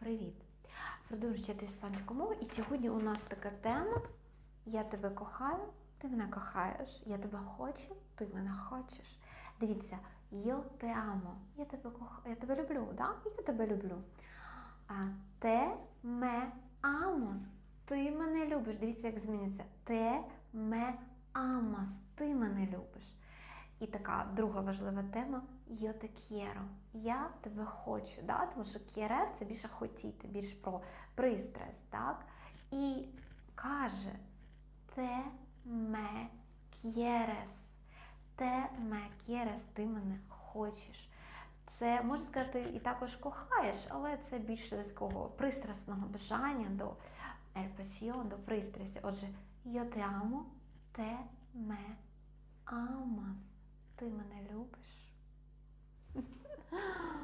Привіт! Продовжую вчити іспанську мову, і сьогодні у нас така тема Я тебе кохаю, ти мене кохаєш, я тебе хочу, ти мене хочеш. Дивіться, yo te amo, я тебе кох... я тебе люблю, да? Я тебе люблю. А те ме амос, ти мене любиш. Дивіться, як змінюється. Те ме амос, ти мене любиш. І така друга важлива тема te quiero. Я тебе хочу, да? тому що querer – це більше хотіти, більш про пристрасть, так? І каже те ме quieres. Те ме quieres, ти мене хочеш. Це можна сказати, і також кохаєш, але це більше такого пристрасного бажання до el до пристрасті. Отже, te те ме amas. Ти мене любиш.